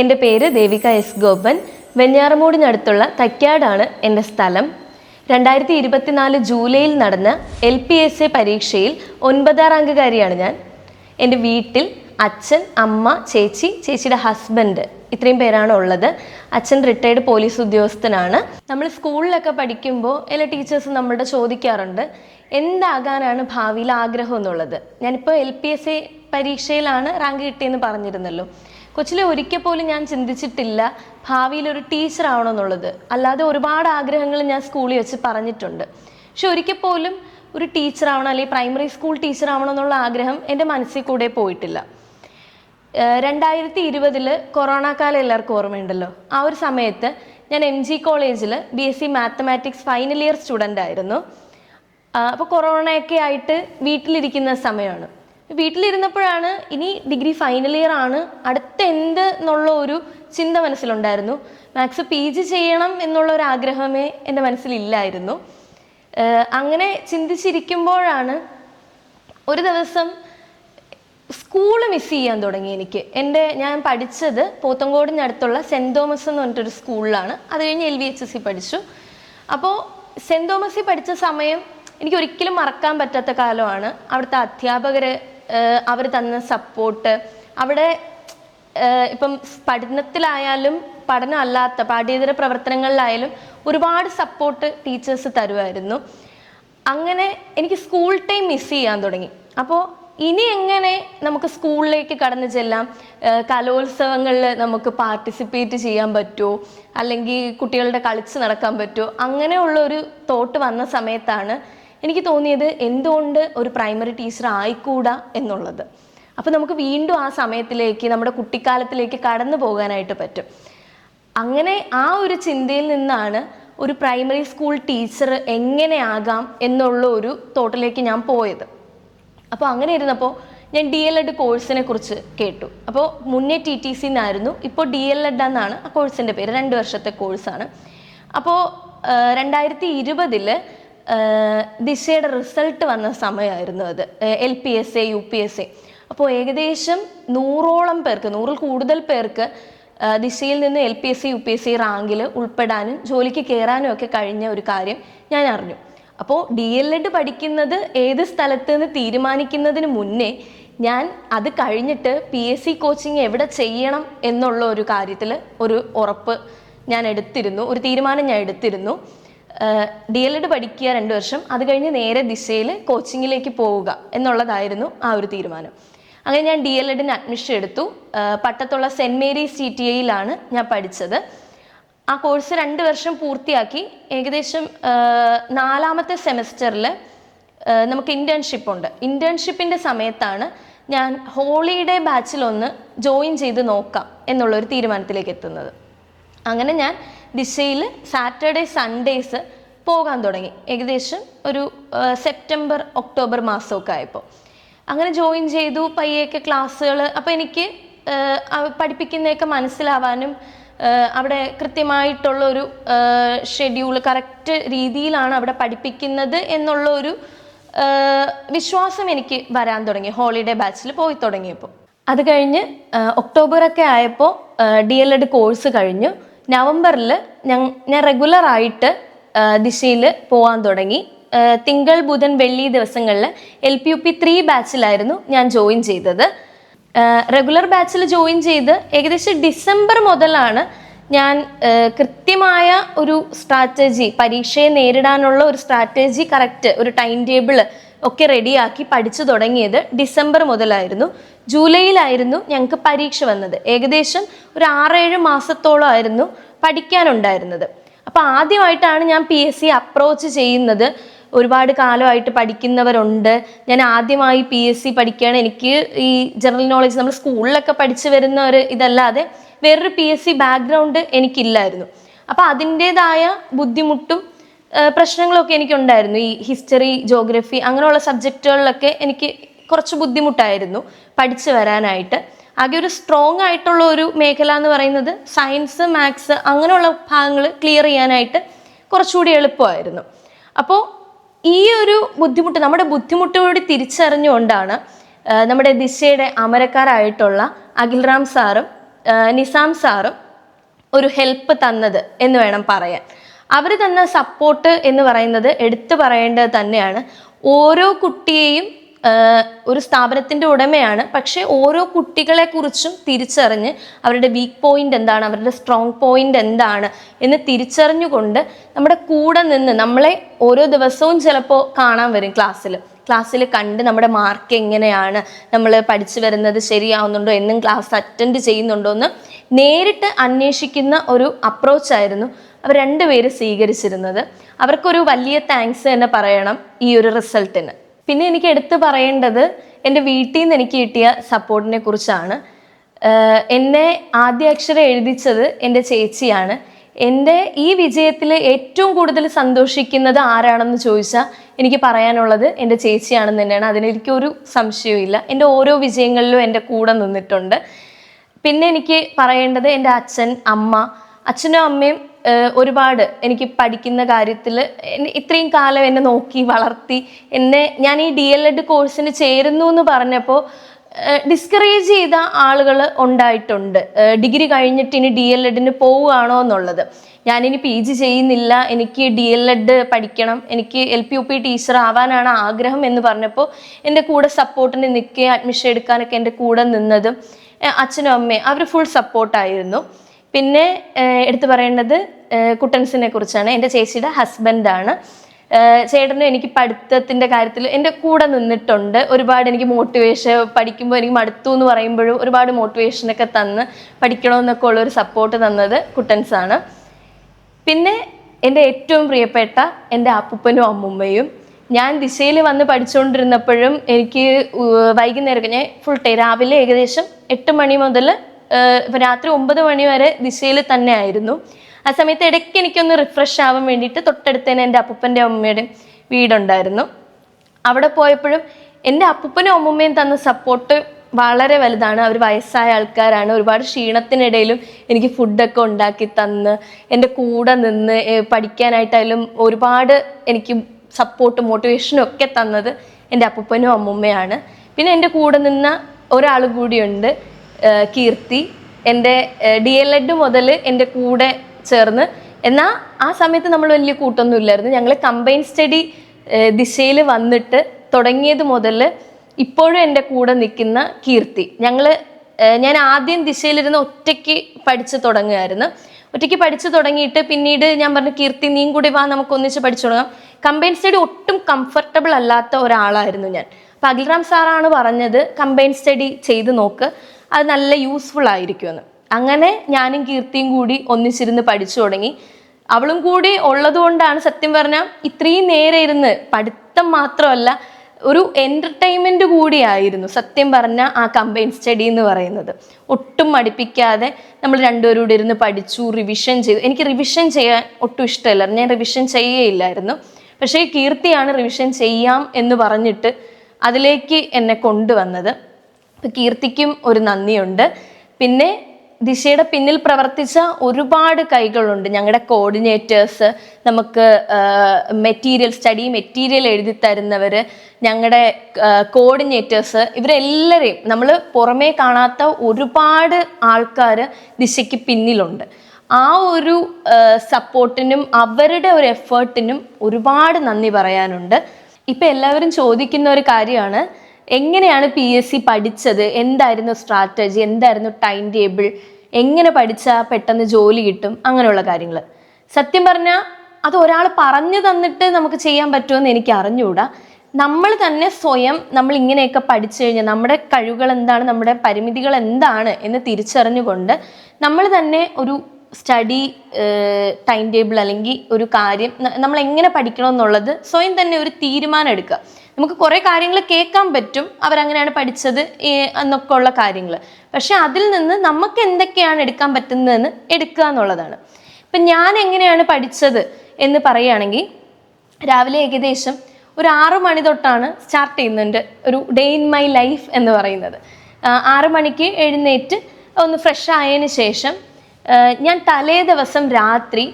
എന്റെ പേര് ദേവിക എസ് ഗോപൻ. വെഞ്ഞാറമൂടിനടുത്തുള്ള തക്കാടാണ് എന്റെ സ്ഥലം. രണ്ടായിരത്തി ഇരുപത്തിനാല് ജൂലൈയിൽ നടന്ന എൽ പി എസ് എ പരീക്ഷയിൽ ഒൻപതാം റാങ്കുകാരിയാണ് ഞാൻ. എന്റെ വീട്ടിൽ അച്ഛൻ അമ്മ ചേച്ചി ചേച്ചിയുടെ ഹസ്ബൻഡ് ഇത്രയും പേരാണ് ഉള്ളത്. അച്ഛൻ റിട്ടയർഡ് പോലീസ് ഉദ്യോഗസ്ഥനാണ്. നമ്മൾ സ്കൂളിലൊക്കെ പഠിക്കുമ്പോൾ എല്ലാ ടീച്ചേഴ്സും നമ്മളുടെ ചോദിക്കാറുണ്ട് എന്താകാനാണ് ഭാവിയിൽ ആഗ്രഹം എന്നുള്ളത്? ഞാനിപ്പോൾ എൽ പി എസ് എ പരീക്ഷയിലാണ് റാങ്ക് കിട്ടിയെന്ന് പറഞ്ഞിരുന്നല്ലോ. കൊച്ചിലെ ഒരിക്കൽ പോലും ഞാൻ ചിന്തിച്ചിട്ടില്ല ഭാവിയിൽ ഒരു ടീച്ചർ ആവണമെന്നുള്ളത് അല്ലാതെ ഒരുപാട് ആഗ്രഹങ്ങൾ ഞാൻ സ്കൂളിൽ വെച്ച് പറഞ്ഞിട്ടുണ്ട്. പക്ഷെ ഒരിക്കൽ പോലും ഒരു ടീച്ചർ ആവണം അല്ലെങ്കിൽ പ്രൈമറി സ്കൂൾ ടീച്ചർ ആവണം എന്നുള്ള ആഗ്രഹം എന്റെ മനസ്സിൽ കൂടെ പോയിട്ടില്ല. രണ്ടായിരത്തി ഇരുപതിൽ കൊറോണ കാലം എല്ലാവർക്കും ഓർമ്മയുണ്ടല്ലോ. ആ ഒരു സമയത്ത് ഞാൻ എം ജി കോളേജിൽ B S C mathematics final year student ആയിരുന്നു. അപ്പോൾ കൊറോണയൊക്കെ ആയിട്ട് വീട്ടിലിരിക്കുന്ന സമയമാണ്. വീട്ടിലിരുന്നപ്പോഴാണ് ഇനി ഡിഗ്രി ഫൈനൽ ഇയർ ആണ്. അടുത്ത എന്ത് എന്നുള്ള ഒരു ചിന്ത മനസ്സിലുണ്ടായിരുന്നു. മാത്സ് പി ജി ചെയ്യണം എന്നുള്ള ഒരു ആഗ്രഹമേ എന്റെ മനസ്സിലില്ലായിരുന്നു അങ്ങനെ ചിന്തിച്ചിരിക്കുമ്പോഴാണ് ഒരു ദിവസം സ്കൂൾ മിസ് ചെയ്യാൻ തുടങ്ങി എനിക്ക്. എന്റെ ഞാൻ പഠിച്ചത് പോത്തങ്കോടിനടുത്തുള്ള സെന്റ് തോമസ് എന്ന് പറഞ്ഞിട്ടൊരു സ്കൂളിലാണ് അത് കഴിഞ്ഞ് L V H S C പഠിച്ചു. അപ്പോൾ സെന്റ് തോമസിൽ പഠിച്ച സമയം എനിക്ക് ഒരിക്കലും മറക്കാൻ പറ്റാത്ത കാലമാണ്. അവിടുത്തെ അധ്യാപകർ അവർ തന്ന സപ്പോർട്ട് അവിടെ ഇപ്പം പഠനത്തിലായാലും പഠനം അല്ലാത്ത പാഠ്യേതര പ്രവർത്തനങ്ങളിലായാലും ഒരുപാട് സപ്പോർട്ട് ടീച്ചേഴ്സ് തരുമായിരുന്നു. അങ്ങനെ എനിക്ക് സ്കൂൾ ടൈം മിസ് ചെയ്യാൻ തുടങ്ങി. അപ്പോൾ ഇനി എങ്ങനെ നമുക്ക് സ്കൂളിലേക്ക് കടന്നു ചെല്ലാം? കലോത്സവങ്ങളിൽ നമുക്ക് പാർട്ടിസിപ്പേറ്റ് ചെയ്യാൻ പറ്റുമോ അല്ലെങ്കിൽ കുട്ടികളുടെ കളിച്ച് നടക്കാൻ പറ്റുമോ അങ്ങനെയുള്ള ഒരു തോട്ട് വന്ന സമയത്താണ് എനിക്ക് തോന്നിയത് എന്തുകൊണ്ട് ഒരു പ്രൈമറി ടീച്ചർ ആയിക്കൂടാ എന്നുള്ളത്. അപ്പോൾ നമുക്ക് വീണ്ടും ആ സമയത്തിലേക്ക് നമ്മുടെ കുട്ടിക്കാലത്തിലേക്ക് കടന്നു പോകാനായിട്ട് പറ്റും. അങ്ങനെ ആ ഒരു ചിന്തയിൽ നിന്നാണ് ഒരു പ്രൈമറി സ്കൂൾ ടീച്ചർ എങ്ങനെയാകാം എന്നുള്ള ഒരു തോട്ടിലേക്ക് ഞാൻ പോയത്. അപ്പോൾ അങ്ങനെ ഇരുന്നപ്പോൾ ഞാൻ ഡി എൽ എഡ് കോഴ്സിനെ കുറിച്ച് കേട്ടു. അപ്പോൾ മുന്നേ ടി ടി സി എന്നായിരുന്നു ഇപ്പോൾ ഡി എൽ എഡ് എന്നാണ് ആ കോഴ്സിന്റെ പേര്. രണ്ട് വർഷത്തെ കോഴ്സാണ്. അപ്പോൾ രണ്ടായിരത്തി ഇരുപതിൽ ദിശയുടെ റിസൾട്ട് വന്ന സമയമായിരുന്നു അത്. L P S A U P S A. അപ്പോൾ ഏകദേശം നൂറോളം പേർക്ക് നൂറിൽ കൂടുതൽ പേർക്ക് ദിശയിൽ നിന്ന് L P S C U P S C റാങ്കിൽ ഉൾപ്പെടാനും ജോലിക്ക് കയറാനും ഒക്കെ കഴിഞ്ഞ ഒരു കാര്യം ഞാൻ അറിഞ്ഞു. അപ്പോൾ ഡി എൽ എഡ് പഠിക്കുന്നത് ഏത് സ്ഥലത്ത് നിന്ന് തീരുമാനിക്കുന്നതിന് മുന്നേ ഞാൻ അത് കഴിഞ്ഞിട്ട് പി എസ് സി കോച്ചിങ് എവിടെ ചെയ്യണം എന്നുള്ള ഒരു കാര്യത്തിൽ ഒരു ഉറപ്പ് ഞാൻ എടുത്തിരുന്നു ഒരു തീരുമാനം ഞാൻ എടുത്തിരുന്നു. ഡി എൽ എഡ് പഠിക്കുക രണ്ട് വർഷം അത് കഴിഞ്ഞ് നേരെ ദിശയിൽ കോച്ചിങ്ങിലേക്ക് പോവുക എന്നുള്ളതായിരുന്നു ആ ഒരു തീരുമാനം. അങ്ങനെ ഞാൻ ഡി എൽ എഡിന് അഡ്മിഷൻ എടുത്തു. പട്ടത്തുള്ള സെന്റ് മേരീസ് സി ടി എയിലാണ് ഞാൻ പഠിച്ചത്. ആ കോഴ്സ് രണ്ട് വർഷം പൂർത്തിയാക്കി. ഏകദേശം നാലാമത്തെ സെമസ്റ്ററിൽ നമുക്ക് ഇന്റേൺഷിപ്പ് ഉണ്ട്. ഇന്റേൺഷിപ്പിന്റെ സമയത്താണ് ഞാൻ ഹോളിഡേ ബാച്ചിലൊന്ന് ജോയിൻ ചെയ്ത് നോക്കാം എന്നുള്ളൊരു തീരുമാനത്തിലേക്ക് എത്തുന്നത്. അങ്ങനെ ഞാൻ ദിശയിൽ സാറ്റർഡേ സൺഡേസ് പോകാൻ തുടങ്ങി. ഏകദേശം ഒരു സെപ്റ്റംബർ ഒക്ടോബർ മാസമൊക്കെ ആയപ്പോൾ. അങ്ങനെ ജോയിൻ ചെയ്തു പയ്യൊക്കെ ക്ലാസ്സുകൾ അപ്പോൾ എനിക്ക് പഠിപ്പിക്കുന്നതൊക്കെ മനസ്സിലാവാനും അവിടെ കൃത്യമായിട്ടുള്ള ഒരു ഷെഡ്യൂൾ കറക്റ്റ് രീതിയിലാണ് അവിടെ പഠിപ്പിക്കുന്നത് എന്നുള്ള ഒരു വിശ്വാസം എനിക്ക് വരാൻ തുടങ്ങി. ഹോളിഡേ ബാച്ചിൽ പോയി തുടങ്ങിയപ്പോൾ. അത് കഴിഞ്ഞ് ഒക്ടോബറൊക്കെ ആയപ്പോൾ ഡി എൽ എഡ് കോഴ്സ് കഴിഞ്ഞു. നവംബറിൽ ഞാൻ ഞാൻ റെഗുലറായിട്ട് ദിശയിൽ പോകാൻ തുടങ്ങി. തിങ്കൾ ബുധൻ വെള്ളി ദിവസങ്ങളിൽ L P U P three ബാച്ചിലായിരുന്നു ഞാൻ ജോയിൻ ചെയ്തത്. റെഗുലർ ബാച്ചിൽ ജോയിൻ ചെയ്ത് ഏകദേശം ഡിസംബർ മുതലാണ് ഞാൻ കൃത്യമായ ഒരു സ്ട്രാറ്റജി പരീക്ഷയെ നേരിടാനുള്ള ഒരു സ്ട്രാറ്റജി കറക്റ്റ് ഒരു ടൈം ടേബിൾ ഒക്കെ റെഡിയാക്കി പഠിച്ചു തുടങ്ങിയത് ഡിസംബർ മുതലായിരുന്നു. ജൂലൈയിലായിരുന്നു ഞങ്ങൾക്ക് പരീക്ഷ വന്നത്. ഏകദേശം ഒരു ആറേഴ് മാസത്തോളം ആയിരുന്നു പഠിക്കാനുണ്ടായിരുന്നത്. അപ്പോൾ ആദ്യമായിട്ടാണ് ഞാൻ പി എസ് സി അപ്രോച്ച് ചെയ്യുന്നത്. ഒരുപാട് കാലമായിട്ട് പഠിക്കുന്നവരുണ്ട്. ഞാൻ ആദ്യമായി പി എസ് സി പഠിക്കുകയാണ്. എനിക്ക് ഈ ജനറൽ നോളജ് നമ്മൾ സ്കൂളിലൊക്കെ പഠിച്ചു വരുന്ന ഒരു ഇതല്ലാതെ വേറൊരു പി എസ് സി ബാക്ക്ഗ്രൗണ്ട് എനിക്കില്ലായിരുന്നു. അപ്പോൾ അതിന്റേതായ ബുദ്ധിമുട്ടും പ്രശ്നങ്ങളൊക്കെ എനിക്കുണ്ടായിരുന്നു. ഈ ഹിസ്റ്ററി ജോഗ്രഫി അങ്ങനെയുള്ള സബ്ജക്റ്റുകളിലൊക്കെ എനിക്ക് കുറച്ച് ബുദ്ധിമുട്ടായിരുന്നു പഠിച്ചു വരാനായിട്ട്. ആകെ ഒരു സ്ട്രോങ് ആയിട്ടുള്ള ഒരു മേഖല എന്ന് പറയുന്നത് സയൻസ് മാത്സ് അങ്ങനെയുള്ള ഭാഗങ്ങൾ ക്ലിയർ ചെയ്യാനായിട്ട് കുറച്ചുകൂടി എളുപ്പമായിരുന്നു. അപ്പോൾ ഈ ഒരു ബുദ്ധിമുട്ട് നമ്മുടെ ബുദ്ധിമുട്ടുകൂടി തിരിച്ചറിഞ്ഞുകൊണ്ടാണ് നമ്മുടെ ദിശയുടെ അമരക്കാരായിട്ടുള്ള അഖിൽറാം സാറും നിസാം സാറും ഒരു ഹെൽപ്പ് തന്നത് എന്ന് വേണം പറയാൻ. അവർ തന്ന സപ്പോർട്ട് എന്ന് പറയുന്നത് എടുത്തു പറയേണ്ടത് തന്നെയാണ്. ഓരോ കുട്ടിയെയും ഒരു സ്ഥാപനത്തിന്റെ ഉടമയാണ്. പക്ഷേ ഓരോ കുട്ടികളെക്കുറിച്ചും തിരിച്ചറിഞ്ഞ് അവരുടെ വീക്ക് പോയിന്റ് എന്താണ് അവരുടെ സ്ട്രോങ് പോയിന്റ് എന്താണ് എന്ന് തിരിച്ചറിഞ്ഞുകൊണ്ട് നമ്മുടെ കൂടെ നിന്ന് നമ്മളെ ഓരോ ദിവസവും ചിലപ്പോൾ കാണാൻ വരും ക്ലാസ്സിൽ ക്ലാസ്സിൽ കണ്ട് നമ്മുടെ മാർക്ക് എങ്ങനെയാണ് നമ്മൾ പഠിച്ചു വരുന്നത് ശരിയാവുന്നുണ്ടോ എന്നും ക്ലാസ് അറ്റൻഡ് ചെയ്യുന്നുണ്ടോ എന്ന് നേരിട്ട് അന്വേഷിക്കുന്ന ഒരു അപ്രോച്ചായിരുന്നു അവർ രണ്ടുപേര് സ്വീകരിച്ചിരുന്നത്. അവർക്കൊരു വലിയ താങ്ക്സ് തന്നെ പറയണം ഈ ഒരു റിസൾട്ടിന് പിന്നെ എനിക്ക് എടുത്തു പറയേണ്ടത് എന്റെ വീട്ടിൽ നിന്ന് എനിക്ക് കിട്ടിയ സപ്പോർട്ടിനെ കുറിച്ചാണ്. എന്നെ ആദ്യ അക്ഷരം എഴുതിച്ചത് എന്റെ ചേച്ചിയാണ്. എന്റെ ഈ വിജയത്തിൽ ഏറ്റവും കൂടുതൽ സന്തോഷിക്കുന്നത് ആരാണെന്ന് ചോദിച്ചാൽ എനിക്ക് പറയാനുള്ളത് എന്റെ ചേച്ചിയാണെന്ന് തന്നെയാണ്. അതിനെനിക്കൊരു സംശയവുമില്ല എന്റെ ഓരോ വിജയങ്ങളിലും എന്റെ കൂടെ നിന്നിട്ടുണ്ട്. പിന്നെ എനിക്ക് പറയേണ്ടത് എന്റെ അച്ഛൻ അമ്മ. അച്ഛനും അമ്മയും ഒരുപാട് എനിക്ക് പഠിക്കുന്ന കാര്യത്തിൽ ഇത്രയും കാലം എന്നെ നോക്കി വളർത്തി എന്നെ ഞാൻ ഈ ഡി എൽ എഡ് കോഴ്സിന് ചേരുന്നു എന്ന് പറഞ്ഞപ്പോൾ ഡിസ്കറേജ് ചെയ്ത ആളുകൾ ഉണ്ടായിട്ടുണ്ട്. ഡിഗ്രി കഴിഞ്ഞിട്ട് ഇനി ഡി എൽ എഡിന് പോവുകയാണോ എന്നുള്ളത്. ഞാനിനി പി ജി ചെയ്യുന്നില്ല. എനിക്ക് ഡി എൽ എഡ് പഠിക്കണം. എനിക്ക് L P U P teacher ആവാനാണ് ആഗ്രഹം എന്ന് പറഞ്ഞപ്പോൾ എന്റെ കൂടെ സപ്പോർട്ടിന് നിൽക്കുക അഡ്മിഷൻ എടുക്കാനൊക്കെ എന്റെ കൂടെ നിന്നതും അച്ഛനും അമ്മയും അവർ ഫുൾ സപ്പോർട്ടായിരുന്നു പിന്നെ എടുത്തു പറയേണ്ടത് കുട്ടൻസിനെ കുറിച്ചാണ്. എന്റെ ചേച്ചിയുടെ ഹസ്ബൻഡാണ്. ചേട്ടന് എനിക്ക് പഠിത്തത്തിന്റെ കാര്യത്തിൽ എന്റെ കൂടെ നിന്നിട്ടുണ്ട്. ഒരുപാട് എനിക്ക് മോട്ടിവേഷൻ പഠിക്കുമ്പോൾ എനിക്ക് മടുത്തു എന്ന് പറയുമ്പോഴും ഒരുപാട് മോട്ടിവേഷനൊക്കെ തന്ന് പഠിക്കണമെന്നൊക്കെ ഉള്ളൊരു സപ്പോർട്ട് തന്നത് കുട്ടൻസാണ്. പിന്നെ എന്റെ ഏറ്റവും പ്രിയപ്പെട്ട എന്റെ അപ്പൂപ്പനും അമ്മുമ്മയും. ഞാൻ ദിശയിൽ വന്ന് പഠിച്ചുകൊണ്ടിരുന്നപ്പോഴും എനിക്ക് വൈകുന്നേരം ഞാൻ ഫുൾ ടൈം രാവിലെ ഏകദേശം എട്ട് മണി മുതൽ രാത്രി ഒമ്പത് മണി വരെ ദിശയിൽ തന്നെ ആയിരുന്നു. ആ സമയത്ത് ഇടയ്ക്ക് എനിക്കൊന്ന് റിഫ്രഷ് ആവാൻ വേണ്ടിയിട്ട് തൊട്ടടുത്ത് തന്നെ എന്റെ അപ്പൂപ്പന്റെ അമ്മയുടെ വീടുണ്ടായിരുന്നു. അവിടെ പോയപ്പോഴും എന്റെ അപ്പൂപ്പനും അമ്മൂമ്മയും തന്ന സപ്പോർട്ട് വളരെ വലുതാണ്. അവർ വയസ്സായ ആൾക്കാരാണ്. ഒരുപാട് ക്ഷീണത്തിനിടയിലും എനിക്ക് ഫുഡൊക്കെ ഉണ്ടാക്കി തന്ന് എന്റെ കൂടെ നിന്ന് പഠിക്കാനായിട്ടായാലും ഒരുപാട് എനിക്ക് സപ്പോർട്ട് മോട്ടിവേഷനും ഒക്കെ തന്നത് എന്റെ അപ്പൂപ്പനും അമ്മൂമ്മയാണ്. പിന്നെ എന്റെ കൂടെ നിന്ന ഒരാൾ കൂടിയുണ്ട് കീർത്തി. എന്റെ ഡി എൽ എഡ് മുതൽ എന്റെ കൂടെ ചേർന്ന്. എന്നാൽ ആ സമയത്ത് നമ്മൾ വലിയ കൂട്ടൊന്നും ഇല്ലായിരുന്നു. ഞങ്ങൾ കമ്പൈൻ സ്റ്റഡി ദിശയിൽ വന്നിട്ട് തുടങ്ങിയത് മുതൽ ഇപ്പോഴും എന്റെ കൂടെ നിൽക്കുന്ന കീർത്തി. ഞങ്ങൾ ഞാൻ ആദ്യം ദിശയിലിരുന്ന് ഒറ്റയ്ക്ക് പഠിച്ച് തുടങ്ങുമായിരുന്നു ഒറ്റയ്ക്ക് പഠിച്ചു തുടങ്ങിയിട്ട് പിന്നീട് ഞാൻ പറഞ്ഞു കീർത്തി നീയും കൂടി വാ നമുക്ക് ഒന്നിച്ച് പഠിച്ചു തുടങ്ങാം. കമ്പൈൻ സ്റ്റഡി ഒട്ടും കംഫർട്ടബിൾ അല്ലാത്ത ഒരാളായിരുന്നു ഞാൻ. അപ്പം അഖിൽറാം സാറാണ് പറഞ്ഞത് കമ്പൈൻ സ്റ്റഡി ചെയ്ത് നോക്ക്. അത് നല്ല യൂസ്ഫുൾ ആയിരിക്കുമെന്ന്. അങ്ങനെ ഞാനും കീർത്തിയും കൂടി ഒന്നിച്ചിരുന്ന് പഠിച്ചു തുടങ്ങി. അവളും കൂടി ഉള്ളതുകൊണ്ടാണ് സത്യം പറഞ്ഞാൽ ഇത്രയും നേരെ ഇരുന്ന് പഠിത്തം മാത്രമല്ല ഒരു എന്റർടൈൻമെന്റ് കൂടിയായിരുന്നു സത്യം പറഞ്ഞ ആ കമ്പൈൻ സ്റ്റഡി എന്ന് പറയുന്നത്. ഒട്ടും മടിപ്പിക്കാതെ നമ്മൾ രണ്ടുപേരും കൂടി ഇരുന്ന് പഠിച്ചു റിവിഷൻ ചെയ്തു. എനിക്ക് റിവിഷൻ ചെയ്യാൻ ഒട്ടും ഇഷ്ടമല്ല. ഞാൻ റിവിഷൻ ചെയ്യുകയില്ലായിരുന്നു പക്ഷേ കീർത്തിയാണ് റിവിഷൻ ചെയ്യാം എന്ന് പറഞ്ഞിട്ട് അതിലേക്ക് എന്നെ കൊണ്ടുവന്നത്. അപ്പം കീർത്തിക്കും ഒരു നന്ദിയുണ്ട്. പിന്നെ ദിശയുടെ പിന്നിൽ പ്രവർത്തിച്ച ഒരുപാട് കൈകളുണ്ട്. ഞങ്ങളുടെ കോർഡിനേറ്റേഴ്സ് നമുക്ക് മെറ്റീരിയൽ സ്റ്റഡി മെറ്റീരിയൽ എഴുതി തരുന്നവർ ഞങ്ങളുടെ കോർഡിനേറ്റേഴ്സ് ഇവരെല്ലാവരെയും നമ്മൾ പുറമേ കാണാത്ത ഒരുപാട് ആൾക്കാർ ദിശയ്ക്ക് പിന്നിലുണ്ട്. ആ ഒരു സപ്പോർട്ടിനും അവരുടെ ഒരു എഫേർട്ടിനും ഒരുപാട് നന്ദി പറയാനുണ്ട്. ഇപ്പം എല്ലാവരും ചോദിക്കുന്ന ഒരു കാര്യമാണ് എങ്ങനെയാണ് പി എസ് സി പഠിച്ചത്? എന്തായിരുന്നു സ്ട്രാറ്റജി എന്തായിരുന്നു ടൈം ടേബിൾ എങ്ങനെ പഠിച്ചാൽ പെട്ടെന്ന് ജോലി കിട്ടും? അങ്ങനെയുള്ള കാര്യങ്ങൾ സത്യം പറഞ്ഞാൽ അത് ഒരാൾ പറഞ്ഞു തന്നിട്ട് നമുക്ക് ചെയ്യാൻ പറ്റുമെന്ന് എനിക്ക് അറിഞ്ഞുകൂടാ നമ്മൾ തന്നെ സ്വയം നമ്മൾ ഇങ്ങനെയൊക്കെ പഠിച്ചു കഴിഞ്ഞാൽ നമ്മുടെ കഴിവുകൾ എന്താണ് നമ്മുടെ പരിമിതികൾ എന്താണ് എന്ന് തിരിച്ചറിഞ്ഞുകൊണ്ട് നമ്മൾ തന്നെ ഒരു സ്റ്റഡി ടൈം ടേബിൾ അല്ലെങ്കിൽ ഒരു കാര്യം നമ്മൾ എങ്ങനെ പഠിക്കണം എന്നുള്ളത് സ്വയം തന്നെ ഒരു തീരുമാനം എടുക്കുക. നമുക്ക് കുറേ കാര്യങ്ങൾ കേൾക്കാൻ പറ്റും. അവരങ്ങനെയാണ് പഠിച്ചത് എന്നൊക്കെ ഉള്ള കാര്യങ്ങൾ. പക്ഷെ അതിൽ നിന്ന് നമുക്ക് എന്തൊക്കെയാണ് എടുക്കാൻ പറ്റുന്നതെന്ന് എടുക്കുക എന്നുള്ളതാണ്. ഇപ്പം ഞാൻ എങ്ങനെയാണ് പഠിച്ചത് എന്ന് പറയുകയാണെങ്കിൽ രാവിലെ ഏകദേശം ഒരു ആറു മണി തൊട്ടാണ് സ്റ്റാർട്ട് ചെയ്യുന്നുണ്ട് ഒരു ഡേ ഇൻ മൈ ലൈഫ് എന്ന് പറയുന്നത്. ആറു മണിക്ക് എഴുന്നേറ്റ് ഒന്ന് ഫ്രഷ് ആയതിന് ശേഷം ഞാൻ തലേ ദിവസം രാത്രി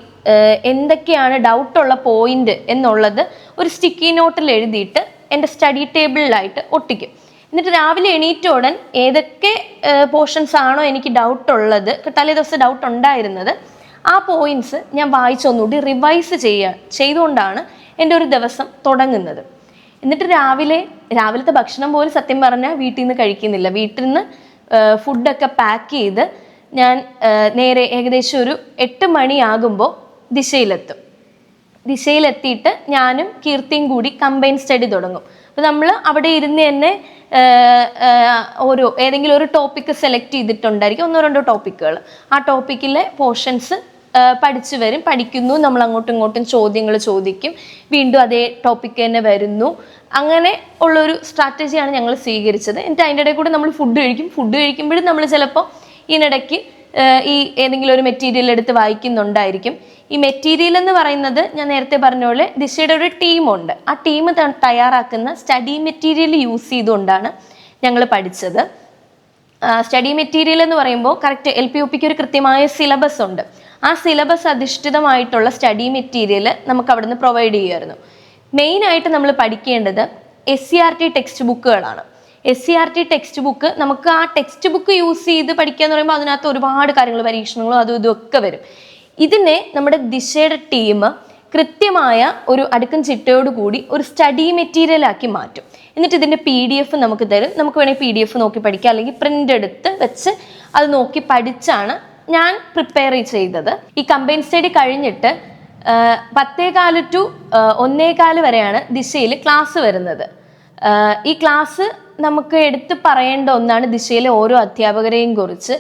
എന്തൊക്കെയാണ് ഡൗട്ടുള്ള പോയിന്റ് എന്നുള്ളത് ഒരു സ്റ്റിക്കി നോട്ടിൽ എഴുതിയിട്ട് എന്റെ സ്റ്റഡി ടേബിളിലായിട്ട് ഒട്ടിക്കും. എന്നിട്ട് രാവിലെ എണീറ്റ ഉടൻ ഏതൊക്കെ പോർഷൻസ് ആണോ എനിക്ക് ഡൗട്ട് ഉള്ളത് തലേ ദിവസം ഡൗട്ട് ഉണ്ടായിരുന്നത് ആ പോയിന്റ്സ് ഞാൻ വായിച്ചൊന്നുകൂടി റിവൈസ് ചെയ്യുക ചെയ്തുകൊണ്ടാണ് എന്റെ ഒരു ദിവസം തുടങ്ങുന്നത്. എന്നിട്ട് രാവിലെ രാവിലത്തെ ഭക്ഷണം പോലും സത്യം പറഞ്ഞാൽ വീട്ടിൽ നിന്ന് കഴിക്കുന്നില്ല. വീട്ടിൽ നിന്ന് ഫുഡൊക്കെ പാക്ക് ചെയ്ത് ഞാൻ നേരെ ഏകദേശം ഒരു എട്ട് മണിയാകുമ്പോൾ ദിശയിലെത്തും. ദിശയിലെത്തിയിട്ട് ഞാനും കീർത്തിയും കൂടി കമ്പൈൻ സ്റ്റഡി തുടങ്ങും. അപ്പോൾ നമ്മൾ അവിടെ ഇരുന്ന് തന്നെ ഓരോ ഏതെങ്കിലും ഒരു ടോപ്പിക്ക് സെലക്ട് ചെയ്തിട്ടുണ്ടായിരിക്കും ഒന്നോ രണ്ടോ ടോപ്പിക്കുകൾ ആ ടോപ്പിക്കിലെ പോർഷൻസ് പഠിച്ചു വരും. പഠിക്കുന്നു നമ്മൾ അങ്ങോട്ടും ഇങ്ങോട്ടും ചോദ്യങ്ങൾ ചോദിക്കും. വീണ്ടും അതേ ടോപ്പിക്ക് തന്നെ വരുന്നു. അങ്ങനെ ഉള്ളൊരു സ്ട്രാറ്റജിയാണ് ഞങ്ങൾ സ്വീകരിച്ചത്. എന്നിട്ട് അതിന്റെ ഇടയിൽ കൂടെ നമ്മൾ ഫുഡ് കഴിക്കും. ഫുഡ് കഴിക്കുമ്പോഴും നമ്മൾ ചിലപ്പോൾ ഇതിനിടയ്ക്ക് ഈ ഏതെങ്കിലും ഒരു മെറ്റീരിയൽ എടുത്ത് വായിക്കുന്നുണ്ടായിരിക്കും. ഈ മെറ്റീരിയൽ എന്ന് പറയുന്നത് ഞാൻ നേരത്തെ പറഞ്ഞ പോലെ ദിശയുടെ ഒരു ടീമുണ്ട് ആ ടീം തയ്യാറാക്കുന്ന സ്റ്റഡി മെറ്റീരിയൽ യൂസ് ചെയ്തുകൊണ്ടാണ് ഞങ്ങൾ പഠിച്ചത്. സ്റ്റഡി മെറ്റീരിയൽ എന്ന് പറയുമ്പോൾ കറക്റ്റ് എൽ പി ഒ പിക്ക് ഒരു കൃത്യമായ സിലബസ് ഉണ്ട്. ആ സിലബസ് അധിഷ്ഠിതമായിട്ടുള്ള സ്റ്റഡി മെറ്റീരിയൽ നമുക്ക് അവിടെ നിന്ന് പ്രൊവൈഡ് ചെയ്യുമായിരുന്നു മെയിനായിട്ട് നമ്മൾ പഠിക്കേണ്ടത് S C R T text ബുക്കുകളാണ് S C R T text book നമുക്ക് ആ ടെക്സ്റ്റ് ബുക്ക് യൂസ് ചെയ്ത് പഠിക്കുക എന്ന് പറയുമ്പോൾ അതിനകത്ത് ഒരുപാട് കാര്യങ്ങൾ പരീക്ഷണങ്ങളും അതും ഇതും ഒക്കെ വരും. ഇതിനെ നമ്മുടെ ദിശയുടെ ടീം കൃത്യമായ ഒരു അടുക്കും ചിട്ടയോടുകൂടി ഒരു സ്റ്റഡി മെറ്റീരിയൽ ആക്കി മാറ്റും. എന്നിട്ട് ഇതിന്റെ പി ഡി എഫ് നമുക്ക് തരും. നമുക്ക് വേണമെങ്കിൽ പി ഡി എഫ് നോക്കി പഠിക്കാം. അല്ലെങ്കിൽ പ്രിന്റ് എടുത്ത് വെച്ച് അത് നോക്കി പഠിച്ചാണ് ഞാൻ പ്രിപ്പയർ ചെയ്തത്. ഈ കമ്പൈൻ സ്റ്റഡി കഴിഞ്ഞിട്ട് പത്തേകാൽ ടു ഒന്നേകാൽ വരെയാണ് ദിശയിൽ ക്ലാസ് വരുന്നത്. ഈ ക്ലാസ് നമുക്ക് എടുത്തു പറയേണ്ട ഒന്നാണ് ദിശയിലെ ഓരോ അധ്യാപകരെയും കുറിച്ച്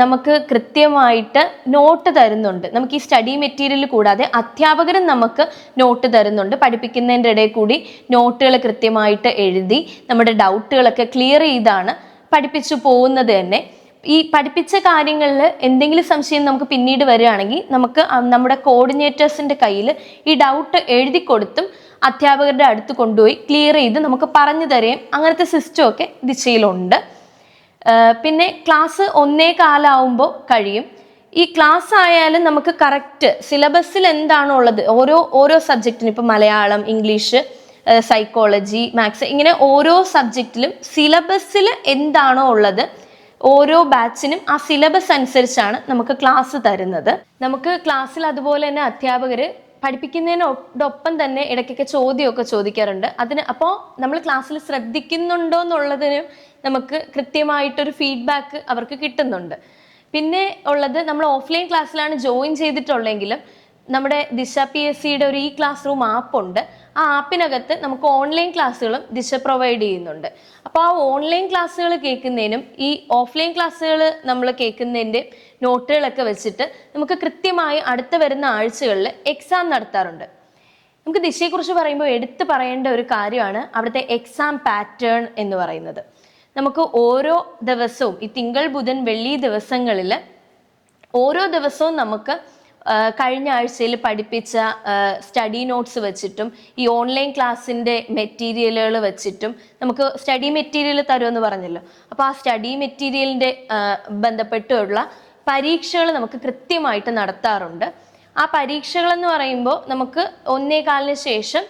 നമുക്ക് കൃത്യമായിട്ട് നോട്ട് തരുന്നുണ്ട്. നമുക്ക് ഈ സ്റ്റഡി മെറ്റീരിയൽ കൂടാതെ അധ്യാപകരും നമുക്ക് നോട്ട് തരുന്നുണ്ട്. പഠിപ്പിക്കുന്നതിന്റെ ഇടയിൽ കൂടി നോട്ടുകൾ കൃത്യമായിട്ട് എഴുതി നമ്മുടെ ഡൗട്ടുകളൊക്കെ ക്ലിയർ ചെയ്താണ് പഠിപ്പിച്ചു പോകുന്നത് തന്നെ. ഈ പഠിപ്പിച്ച കാര്യങ്ങളിൽ എന്തെങ്കിലും സംശയം നമുക്ക് പിന്നീട് വരികയാണെങ്കിൽ നമുക്ക് നമ്മുടെ കോർഡിനേറ്റേഴ്സിന്റെ കയ്യിൽ ഈ ഡൗട്ട് എഴുതി കൊടുത്തും അധ്യാപകരുടെ അടുത്ത് കൊണ്ടുപോയി ക്ലിയർ ചെയ്ത് നമുക്ക് പറഞ്ഞു തരുകയും അങ്ങനത്തെ സിസ്റ്റമൊക്കെ ദിശയിലുണ്ട്. പിന്നെ ക്ലാസ് ഒന്നേ കാലാവുമ്പോൾ കഴിയും. ഈ ക്ലാസ് ആയാലും നമുക്ക് കറക്റ്റ് സിലബസിൽ എന്താണോ ഉള്ളത്? ഓരോ ഓരോ സബ്ജക്റ്റിന് ഇപ്പം മലയാളം ഇംഗ്ലീഷ് സൈക്കോളജി മാത്സ് ഇങ്ങനെ ഓരോ സബ്ജക്റ്റിലും സിലബസിൽ എന്താണോ ഉള്ളത് ഓരോ ബാച്ചിനും ആ സിലബസ് അനുസരിച്ചാണ് നമുക്ക് ക്ലാസ് തരുന്നത്. നമുക്ക് ക്ലാസ്സിൽ അതുപോലെ തന്നെ അധ്യാപകർ പഠിപ്പിക്കുന്നതിനോടൊപ്പം തന്നെ ഇടയ്ക്കൊക്കെ ചോദ്യമൊക്കെ ചോദിക്കാറുണ്ട്. അതിന് അപ്പോൾ നമ്മൾ ക്ലാസ്സിൽ ശ്രദ്ധിക്കുന്നുണ്ടോ എന്നുള്ളതിനും നമുക്ക് കൃത്യമായിട്ടൊരു ഫീഡ്ബാക്ക് അവർക്ക് കിട്ടുന്നുണ്ട്. പിന്നെ ഉള്ളത് നമ്മൾ ഓഫ്ലൈൻ ക്ലാസ്സിലാണ് ജോയിൻ ചെയ്തിട്ടുള്ളെങ്കിലും നമ്മുടെ ദിശ പി എസ് സിയുടെ ഒരു ഇ ക്ലാസ് റൂം ആപ്പുണ്ട് ആ ആപ്പിനകത്ത് നമുക്ക് ഓൺലൈൻ ക്ലാസ്സുകളും ദിശ പ്രൊവൈഡ് ചെയ്യുന്നുണ്ട്. അപ്പോൾ ആ ഓൺലൈൻ ക്ലാസ്സുകൾ കേൾക്കുന്നതിനും ഈ ഓഫ്ലൈൻ ക്ലാസ്സുകൾ നമ്മൾ കേൾക്കുന്നതിന്റെ നോട്ടുകളൊക്കെ വെച്ചിട്ട് നമുക്ക് കൃത്യമായി അടുത്ത വരുന്ന ആഴ്ചകളിൽ എക്സാം നടത്താറുണ്ട്. നമുക്ക് ദിശയെക്കുറിച്ച് പറയുമ്പോൾ എടുത്തു പറയേണ്ട ഒരു കാര്യമാണ് അവിടുത്തെ എക്സാം പാറ്റേൺ എന്ന് പറയുന്നത്. നമുക്ക് ഓരോ ദിവസവും ഈ തിങ്കൾ ബുധൻ വെള്ളി ദിവസങ്ങളിൽ ഓരോ ദിവസവും നമുക്ക് കഴിഞ്ഞ ആഴ്ചയിൽ പഠിപ്പിച്ച സ്റ്റഡി നോട്ട്സ് വെച്ചിട്ടും ഈ ഓൺലൈൻ ക്ലാസ്സിന്റെ മെറ്റീരിയലുകൾ വെച്ചിട്ടും നമുക്ക് സ്റ്റഡി മെറ്റീരിയൽ തരുമെന്ന് പറഞ്ഞല്ലോ. അപ്പോൾ ആ സ്റ്റഡി മെറ്റീരിയലിന്റെ ബന്ധപ്പെട്ടുള്ള പരീക്ഷകൾ നമുക്ക് കൃത്യമായിട്ട് നടത്താറുണ്ട്. ആ പരീക്ഷകളെന്ന് പറയുമ്പോൾ നമുക്ക് ഒന്നേ കാലിന് ശേഷം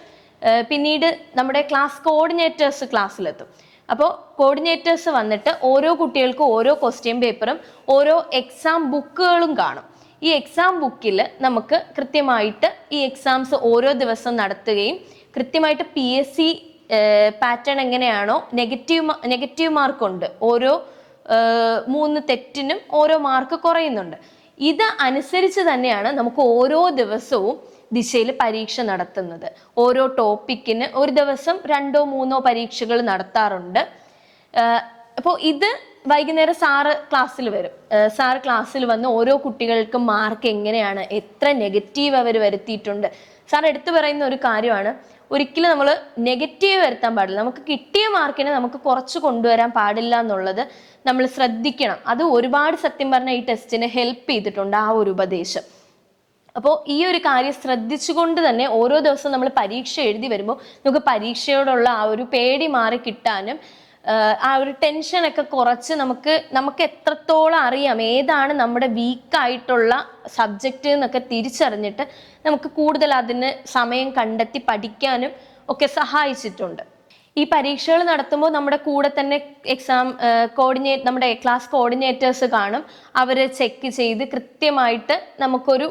പിന്നീട് നമ്മുടെ ക്ലാസ് കോർഡിനേറ്റേഴ്സ് ക്ലാസ്സിലെത്തും അപ്പോൾ കോർഡിനേറ്റേഴ്സ് വന്നിട്ട് ഓരോ കുട്ടികൾക്കും ഓരോ ക്വസ്റ്റ്യൻ പേപ്പറും ഓരോ എക്സാം ബുക്കുകളും കാണും. ഈ എക്സാം ബുക്കിൽ നമുക്ക് കൃത്യമായിട്ട് ഈ എക്സാംസ് ഓരോ ദിവസം നടത്തുകയും കൃത്യമായിട്ട് പി എസ് സി പാറ്റേൺ എങ്ങനെയാണോ നെഗറ്റീവ് നെഗറ്റീവ് മാർക്കുണ്ട് ഓരോ മൂന്ന് തെറ്റിനും ഓരോ മാർക്ക് കുറയുന്നുണ്ട്. ഇത് അനുസരിച്ച് തന്നെയാണ് നമുക്ക് ഓരോ ദിവസവും ദിശയിൽ പരീക്ഷ നടത്തുന്നത്. ഓരോ ടോപ്പിക്കിന് ഒരു ദിവസം രണ്ടോ മൂന്നോ പരീക്ഷകൾ നടത്താറുണ്ട്. അപ്പോൾ ഇത് വൈകുന്നേരം സാറ് ക്ലാസ്സിൽ വരും. സാർ ക്ലാസ്സിൽ വന്ന് ഓരോ കുട്ടികൾക്കും മാർക്ക് എങ്ങനെയാണ് എത്ര നെഗറ്റീവ് അവർ വരുത്തിയിട്ടുണ്ട്. സാർ എടുത്തു പറയുന്ന ഒരു കാര്യമാണ് ഒരിക്കലും നമ്മൾ നെഗറ്റീവ് വരുത്താൻ പാടില്ല. നമുക്ക് കിട്ടിയ മാർക്കിനെ നമുക്ക് കുറച്ച് കൊണ്ടുവരാൻ പാടില്ല എന്നുള്ളത് നമ്മൾ ശ്രദ്ധിക്കണം. അത് ഒരുപാട് സത്യം പറഞ്ഞ ഈ ടെസ്റ്റിനെ ഹെൽപ്പ് ചെയ്തിട്ടുണ്ട് ആ ഒരു ഉപദേശം. അപ്പോൾ ഈ ഒരു കാര്യം ശ്രദ്ധിച്ചുകൊണ്ട് തന്നെ ഓരോ ദിവസവും നമ്മൾ പരീക്ഷ എഴുതി വരുമ്പോൾ നമുക്ക് പരീക്ഷയോടുള്ള ആ ഒരു പേടി മാറി കിട്ടാനും ആ ഒരു ടെൻഷനൊക്കെ കുറച്ച് നമുക്ക് നമുക്ക് എത്രത്തോളം അറിയാം ഏതാണ് നമ്മുടെ വീക്കായിട്ടുള്ള സബ്ജക്റ്റ് എന്നൊക്കെ തിരിച്ചറിഞ്ഞിട്ട് നമുക്ക് കൂടുതൽ അതിന് സമയം കണ്ടെത്തി പഠിക്കാനും ഒക്കെ സഹായിച്ചിട്ടുണ്ട്. ഈ പരീക്ഷകൾ നടത്തുമ്പോൾ നമ്മുടെ കൂടെ തന്നെ എക്സാം കോർഡിനേറ്റ് നമ്മുടെ ക്ലാസ് കോർഡിനേറ്റേഴ്സ് കാണും. അവർ ചെക്ക് ചെയ്ത് കൃത്യമായിട്ട് നമുക്കൊരു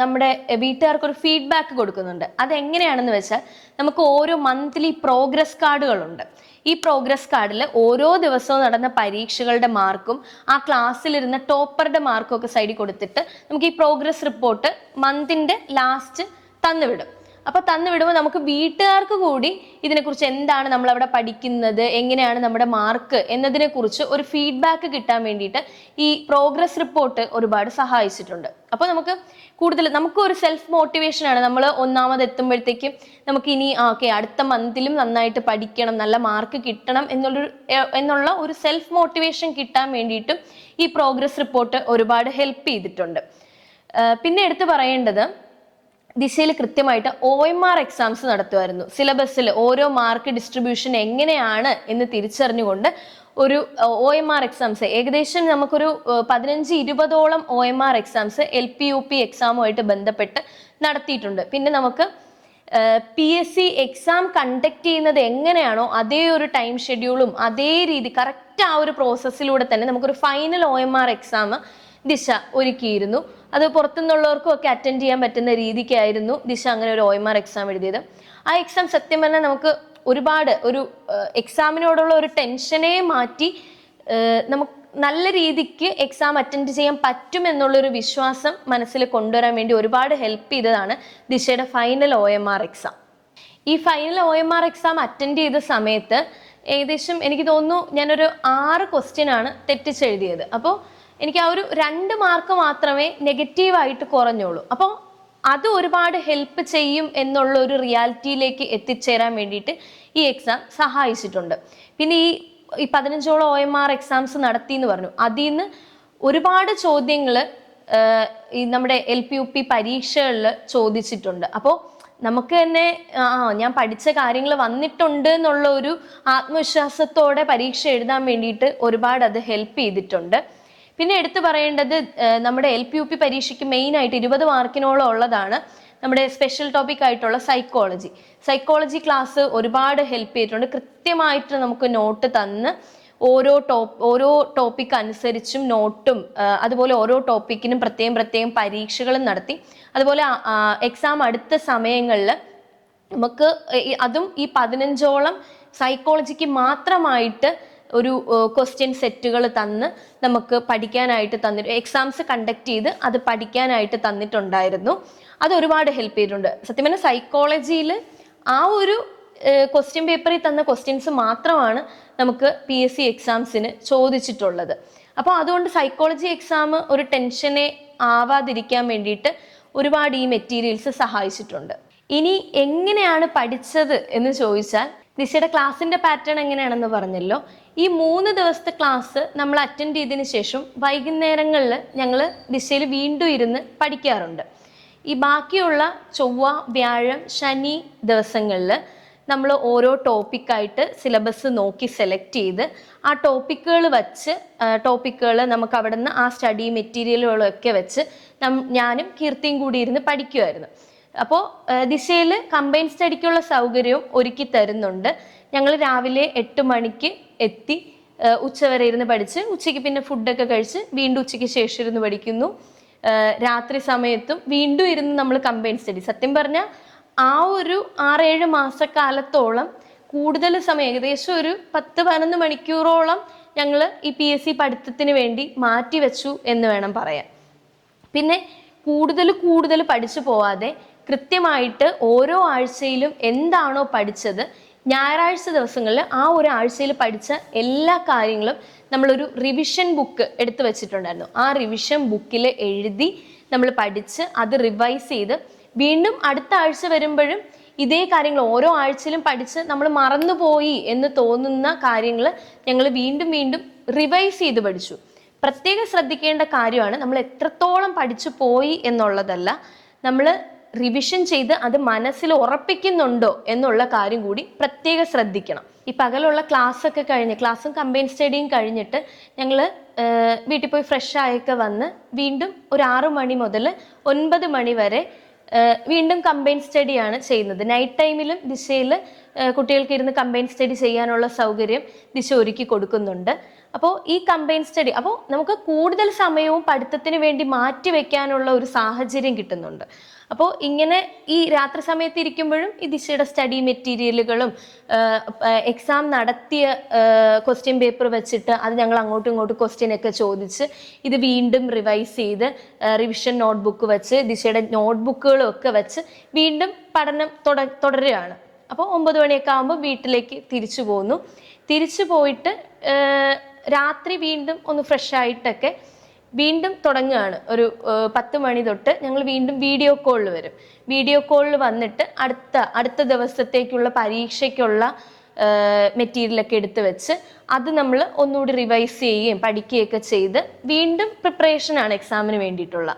നമ്മുടെ വീട്ടുകാർക്കൊരു ഫീഡ്ബാക്ക് കൊടുക്കുന്നുണ്ട്. അതെങ്ങനെയാണെന്ന് വെച്ചാൽ നമുക്ക് ഓരോ മന്ത്ലി പ്രോഗ്രസ് കാർഡുകളുണ്ട് ഈ പ്രോഗ്രസ് കാർഡിൽ ഓരോ ദിവസവും നടന്ന പരീക്ഷകളുടെ മാർക്കും ആ ക്ലാസ്സിലിരുന്ന ടോപ്പറുടെ മാർക്കും ഒക്കെ സൈഡിൽ കൊടുത്തിട്ട് നമുക്ക് ഈ പ്രോഗ്രസ് റിപ്പോർട്ട് മന്തിന്റെ ലാസ്റ്റ് തന്നുവിടും. അപ്പൊ തന്നു വിടുമ്പോൾ നമുക്ക് വീട്ടുകാർക്ക് കൂടി ഇതിനെക്കുറിച്ച് എന്താണ് നമ്മൾ അവിടെ പഠിക്കുന്നത് എങ്ങനെയാണ് നമ്മുടെ മാർക്ക് എന്നതിനെ കുറിച്ച് ഒരു ഫീഡ്ബാക്ക് കിട്ടാൻ വേണ്ടിയിട്ട് ഈ പ്രോഗ്രസ് റിപ്പോർട്ട് ഒരുപാട് സഹായിച്ചിട്ടുണ്ട്. അപ്പോൾ നമുക്ക് കൂടുതൽ നമുക്ക് ഒരു സെൽഫ് മോട്ടിവേഷൻ ആണ്. നമ്മൾ ഒന്നാമത് എത്തുമ്പോഴത്തേക്കും നമുക്ക് ഇനി ഓക്കെ അടുത്ത മന്തിലും നന്നായിട്ട് പഠിക്കണം നല്ല മാർക്ക് കിട്ടണം എന്നുള്ളൊരു എന്നുള്ള ഒരു സെൽഫ് മോട്ടിവേഷൻ കിട്ടാൻ വേണ്ടിയിട്ടും ഈ പ്രോഗ്രസ് റിപ്പോർട്ട് ഒരുപാട് ഹെൽപ്പ് ചെയ്തിട്ടുണ്ട്. പിന്നെ എടുത്തു പറയേണ്ടത് ദിശയിൽ കൃത്യമായിട്ട് ഒ എം ആർ എക്സാംസ് നടത്തുമായിരുന്നു. സിലബസിൽ ഓരോ മാർക്ക് ഡിസ്ട്രിബ്യൂഷൻ എങ്ങനെയാണ് എന്ന് തിരിച്ചറിഞ്ഞുകൊണ്ട് ഒരു ഒ എം ആർ എക്സാംസ് ഏകദേശം നമുക്കൊരു പതിനഞ്ച് ഇരുപതോളം O M R exams L P U P എക്സാമുമായിട്ട് ബന്ധപ്പെട്ട് നടത്തിയിട്ടുണ്ട്. പിന്നെ നമുക്ക് P S C exam conduct ചെയ്യുന്നത് എങ്ങനെയാണോ അതേ ഒരു ടൈം ഷെഡ്യൂളും അതേ രീതി കറക്റ്റ് ആ ഒരു പ്രോസസ്സിലൂടെ തന്നെ നമുക്കൊരു final O M R exam Disha ഒരുക്കിയിരുന്നു. അത് പുറത്തുനിന്നുള്ളവർക്കും ഒക്കെ അറ്റൻഡ് ചെയ്യാൻ പറ്റുന്ന രീതിക്കായിരുന്നു ദിശ അങ്ങനെ ഒരു ആർ എക്സാം എഴുതിയത്. ആ എക്സാം സത്യം പറഞ്ഞാൽ നമുക്ക് ഒരുപാട് ഒരു എക്സാമിനോടുള്ള ഒരു ടെൻഷനെ മാറ്റി നമുക്ക് നല്ല രീതിക്ക് എക്സാം അറ്റൻഡ് ചെയ്യാൻ പറ്റും എന്നുള്ളൊരു വിശ്വാസം മനസ്സിൽ കൊണ്ടുവരാൻ വേണ്ടി ഒരുപാട് ഹെൽപ്പ് ചെയ്തതാണ് ദിശയുടെ final O M R exam ഈ final O M R exam attend ചെയ്ത സമയത്ത് ഏകദേശം എനിക്ക് തോന്നുന്നു ഞാനൊരു ആറ് ക്വസ്റ്റ്യൻ ആണ് തെറ്റിച്ചെഴുതിയത്. അപ്പോൾ എനിക്ക് ആ ഒരു രണ്ട് മാർക്ക് മാത്രമേ നെഗറ്റീവായിട്ട് കുറഞ്ഞുള്ളൂ. അപ്പം അത് ഒരുപാട് ഹെൽപ്പ് ചെയ്യും എന്നുള്ള ഒരു റിയാലിറ്റിയിലേക്ക് എത്തിച്ചേരാൻ വേണ്ടിയിട്ട് ഈ എക്സാം സഹായിച്ചിട്ടുണ്ട്. പിന്നെ ഈ ഈ പതിനഞ്ചോളം ഒ എം ആർ എക്സാംസ് നടത്തി എന്ന് പറഞ്ഞു. അതിൽ നിന്ന് ഒരുപാട് ചോദ്യങ്ങൾ ഈ നമ്മുടെ എൽ പി യു പി പരീക്ഷകളിൽ ചോദിച്ചിട്ടുണ്ട്. അപ്പോൾ നമുക്ക് തന്നെ ആ ഞാൻ പഠിച്ച കാര്യങ്ങൾ വന്നിട്ടുണ്ട് എന്നുള്ള ഒരു ആത്മവിശ്വാസത്തോടെ പരീക്ഷ എഴുതാൻ വേണ്ടിയിട്ട് ഒരുപാട് അത് ഹെൽപ്പ് ചെയ്തിട്ടുണ്ട്. പിന്നെ എടുത്തു പറയേണ്ടത് നമ്മുടെ എൽ പി യു പി പരീക്ഷയ്ക്ക് മെയിൻ ആയിട്ട് ഇരുപത് മാർക്കിനോളം ഉള്ളതാണ് നമ്മുടെ സ്പെഷ്യൽ ടോപ്പിക് ആയിട്ടുള്ള സൈക്കോളജി സൈക്കോളജി ക്ലാസ് ഒരുപാട് ഹെൽപ്പ് ചെയ്തിട്ടുണ്ട്. കൃത്യമായിട്ട് നമുക്ക് നോട്ട് തന്ന് ഓരോ ടോ ഓരോ ടോപ്പിക് അനുസരിച്ചും നോട്ടും അതുപോലെ ഓരോ ടോപ്പിക്കിനും പ്രത്യേകം പ്രത്യേകം പരീക്ഷകളും നടത്തി. അതുപോലെ എക്സാം അടുത്ത സമയങ്ങളിൽ നമുക്ക് അതും ഈ പതിനഞ്ചോളം സൈക്കോളജിക്ക് മാത്രമായിട്ട് ഒരു ക്വസ്റ്റ്യൻ സെറ്റുകൾ തന്ന് നമുക്ക് പഠിക്കാനായിട്ട് തന്നിട്ട് എക്സാംസ് കണ്ടക്ട് ചെയ്ത് അത് പഠിക്കാനായിട്ട് തന്നിട്ടുണ്ടായിരുന്നു. അത് ഒരുപാട് ഹെൽപ്പ് ചെയ്തിട്ടുണ്ട്. സത്യം പറഞ്ഞാൽ സൈക്കോളജിയിൽ ആ ഒരു ക്വസ്റ്റ്യൻ പേപ്പറിൽ തന്ന ക്വസ്റ്റ്യൻസ് മാത്രമാണ് നമുക്ക് പി എസ് സി എക്സാംസിന് ചോദിച്ചിട്ടുള്ളത്. അപ്പോൾ അതുകൊണ്ട് സൈക്കോളജി എക്സാം ഒരു ടെൻഷനെ ആവാതിരിക്കാൻ വേണ്ടിയിട്ട് ഒരുപാട് ഈ മെറ്റീരിയൽസ് സഹായിച്ചിട്ടുണ്ട്. ഇനി എങ്ങനെയാണ് പഠിച്ചത് എന്ന് ചോദിച്ചാൽ ദിശയുടെ ക്ലാസ്സിന്റെ പാറ്റേൺ എങ്ങനെയാണെന്ന് പറഞ്ഞല്ലോ. ഈ മൂന്ന് ദിവസത്തെ ക്ലാസ് നമ്മൾ അറ്റൻഡ് ചെയ്തതിന് ശേഷം വൈകുന്നേരങ്ങളിൽ ഞങ്ങൾ ദിശയിൽ വീണ്ടും ഇരുന്ന് പഠിക്കാറുണ്ട്. ഈ ബാക്കിയുള്ള ചൊവ്വ വ്യാഴം ശനി ദിവസങ്ങളിൽ നമ്മൾ ഓരോ ടോപ്പിക്കായിട്ട് സിലബസ് നോക്കി സെലക്ട് ചെയ്ത് ആ ടോപ്പിക്കുകൾ വച്ച് ടോപ്പിക്കുകൾ നമുക്ക് അവിടെ നിന്ന് ആ സ്റ്റഡി മെറ്റീരിയലുകളൊക്കെ വെച്ച് ഞാനും കീർത്തിയും കൂടി ഇരുന്ന് പഠിക്കുമായിരുന്നു അപ്പോൾ ദിശയിൽ കമ്പൈൻ സ്റ്റഡിക്കുള്ള സൗകര്യവും ഒരുക്കി തരുന്നുണ്ട്. ഞങ്ങൾ രാവിലെ എട്ട് മണിക്ക് എത്തി ഉച്ച ഉച്ചവരെ ഇരുന്ന് പഠിച്ച് ഉച്ചയ്ക്ക് പിന്നെ ഫുഡൊക്കെ കഴിച്ച് വീണ്ടും ഉച്ചയ്ക്ക് ശേഷം ഇരുന്ന് പഠിക്കുന്നു. രാത്രി സമയത്തും വീണ്ടും ഇരുന്ന് നമ്മൾ കമ്പൈൻ സ്റ്റഡി സത്യം പറഞ്ഞാൽ ആ ഒരു ആറേഴ് മാസക്കാലത്തോളം കൂടുതൽ സമയം ഏകദേശം ഒരു പത്ത് പതിനൊന്ന് മണിക്കൂറോളം ഞങ്ങൾ ഈ പി എസ് സി പഠിത്തത്തിന് വേണ്ടി മാറ്റി വെച്ചു എന്ന് വേണം പറയാൻ. പിന്നെ കൂടുതൽ കൂടുതൽ പഠിച്ചു പോവാതെ കൃത്യമായിട്ട് ഓരോ ആഴ്ചയിലും എന്താണോ പഠിച്ചത് ഞായറാഴ്ച ദിവസങ്ങളിൽ ആ ഒരു ആഴ്ചയിൽ പഠിച്ച എല്ലാ കാര്യങ്ങളും നമ്മളൊരു റിവിഷൻ ബുക്ക് എടുത്തു വെച്ചിട്ടുണ്ടായിരുന്നു. ആ റിവിഷൻ ബുക്കിൽ എഴുതി നമ്മൾ പഠിച്ച് അത് റിവൈസ് ചെയ്ത് വീണ്ടും അടുത്ത ആഴ്ച വരുമ്പോഴും ഇതേ കാര്യങ്ങൾ ഓരോ ആഴ്ചയിലും പഠിച്ച് നമ്മൾ മറന്നുപോയി എന്ന് തോന്നുന്ന കാര്യങ്ങൾ ഞങ്ങൾ വീണ്ടും വീണ്ടും റിവൈസ് ചെയ്ത് പഠിച്ചു. പ്രത്യേകം ശ്രദ്ധിക്കേണ്ട കാര്യമാണ് നമ്മൾ എത്രത്തോളം പഠിച്ചു പോയി എന്നുള്ളതല്ല. നമ്മൾ റിവിഷൻ ചെയ്ത് അത് മനസ്സിൽ ഉറപ്പിക്കുന്നുണ്ടോ എന്നുള്ള കാര്യം കൂടി പ്രത്യേകം ശ്രദ്ധിക്കണം. ഈ പകലുള്ള ക്ലാസ് ഒക്കെ കഴിഞ്ഞ് ക്ലാസ്സും കമ്പൈൻ സ്റ്റഡിയും കഴിഞ്ഞിട്ട് ഞങ്ങൾ വീട്ടിൽ പോയി ഫ്രഷ് ആയൊക്കെ വന്ന് വീണ്ടും ഒരു ആറു മണി മുതൽ ഒൻപത് മണി വരെ വീണ്ടും കമ്പൈൻ സ്റ്റഡിയാണ് ചെയ്യുന്നത്. നൈറ്റ് ടൈമിലും ദിശയിൽ കുട്ടികൾക്ക് ഇരുന്ന് കമ്പൈൻ സ്റ്റഡി ചെയ്യാനുള്ള സൗകര്യം ദിശ ഒരുക്കി കൊടുക്കുന്നുണ്ട്. അപ്പോൾ ഈ കമ്പൈൻ സ്റ്റഡി അപ്പോൾ നമുക്ക് കൂടുതൽ സമയവും പഠിത്തത്തിന് വേണ്ടി മാറ്റി വെക്കാനുള്ള ഒരു സാഹചര്യം കിട്ടുന്നുണ്ട്. അപ്പോൾ ഇങ്ങനെ ഈ രാത്രി സമയത്ത് ഇരിക്കുമ്പോഴും ഈ ദിശയുടെ സ്റ്റഡി മെറ്റീരിയലുകളും എക്സാം നടത്തിയ ക്വസ്റ്റ്യൻ പേപ്പർ വെച്ചിട്ട് അത് ഞങ്ങൾ അങ്ങോട്ടും ഇങ്ങോട്ടും ക്വസ്റ്റ്യൻ ഒക്കെ ചോദിച്ച് ഇത് വീണ്ടും റിവൈസ് ചെയ്ത് റിവിഷൻ നോട്ട്ബുക്ക് വെച്ച് ദിശയുടെ നോട്ട്ബുക്കുകളും ഒക്കെ വെച്ച് വീണ്ടും പഠനം തുട തുടരുകയാണ്. അപ്പോൾ ഒമ്പത് മണിയൊക്കെ ആകുമ്പോൾ വീട്ടിലേക്ക് തിരിച്ചു പോന്നു. തിരിച്ചു പോയിട്ട് രാത്രി വീണ്ടും ഒന്ന് ഫ്രഷ് ആയിട്ടൊക്കെ വീണ്ടും തുടങ്ങുകയാണ്. ഒരു പത്ത് മണി തൊട്ട് ഞങ്ങൾ വീണ്ടും വീഡിയോ കോളിൽ വരും. വീഡിയോ കോളിൽ വന്നിട്ട് അടുത്ത അടുത്ത ദിവസത്തേക്കുള്ള പരീക്ഷയ്ക്കുള്ള മെറ്റീരിയലൊക്കെ എടുത്തു വെച്ച് അത് നമ്മൾ ഒന്നുകൂടി റിവൈസ് ചെയ്യുകയും പഠിക്കുകയൊക്കെ ചെയ്ത് വീണ്ടും പ്രിപ്പറേഷനാണ് എക്സാമിന് വേണ്ടിയിട്ടുള്ള.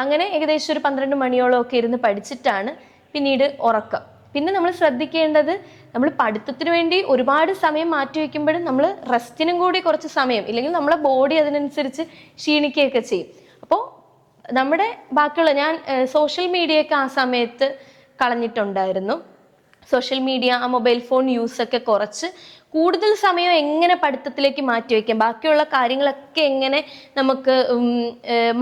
അങ്ങനെ ഏകദേശം ഒരു പന്ത്രണ്ട് മണിയോളം ഒക്കെ ഇരുന്ന് പഠിച്ചിട്ടാണ് പിന്നീട് ഉറക്കം. പിന്നെ നമ്മൾ ശ്രദ്ധിക്കേണ്ടത് നമ്മൾ പഠിത്തത്തിന് വേണ്ടി ഒരുപാട് സമയം മാറ്റി വയ്ക്കുമ്പോഴും നമ്മൾ റെസ്റ്റിനും കൂടി കുറച്ച് സമയം ഇല്ലെങ്കിൽ നമ്മളെ ബോഡി അതിനനുസരിച്ച് ക്ഷീണിക്കുകയൊക്കെ ചെയ്യും. അപ്പോൾ നമ്മുടെ ബാക്കിയുള്ള ഞാൻ സോഷ്യൽ മീഡിയയൊക്കെ ആ സമയത്ത് കളഞ്ഞിട്ടുണ്ടായിരുന്നു. സോഷ്യൽ മീഡിയ ആ മൊബൈൽ ഫോൺ യൂസൊക്കെ കുറച്ച് കൂടുതൽ സമയം എങ്ങനെ പഠിത്തത്തിലേക്ക് മാറ്റി വയ്ക്കാം ബാക്കിയുള്ള കാര്യങ്ങളൊക്കെ എങ്ങനെ നമുക്ക്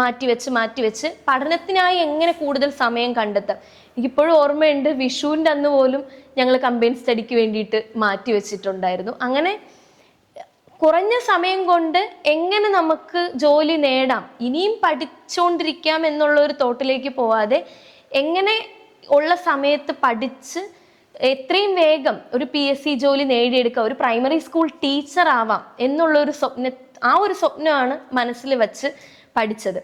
മാറ്റിവെച്ച് മാറ്റിവെച്ച് പഠനത്തിനായി എങ്ങനെ കൂടുതൽ സമയം കണ്ടെത്താം എനിക്കിപ്പോഴും ഓർമ്മയുണ്ട് വിഷുവിന്റെ അന്ന് പോലും ഞങ്ങൾ കമ്പൈൻ സ്റ്റഡിക്ക് വേണ്ടിയിട്ട് മാറ്റി വെച്ചിട്ടുണ്ടായിരുന്നു. അങ്ങനെ കുറഞ്ഞ സമയം കൊണ്ട് എങ്ങനെ നമുക്ക് ജോലി നേടാം ഇനിയും പഠിച്ചുകൊണ്ടിരിക്കാം എന്നുള്ള ഒരു തോട്ടിലേക്ക് പോവാതെ എങ്ങനെ ഉള്ള സമയത്ത് പഠിച്ച് എത്രയും വേഗം ഒരു പി എസ് സി ജോലി നേടിയെടുക്കുക ഒരു പ്രൈമറി സ്കൂൾ ടീച്ചർ ആവാം എന്നുള്ള ഒരു സ്വപ്ന ആ ഒരു സ്വപ്നമാണ് മനസ്സിൽ വച്ച് പഠിച്ചത്.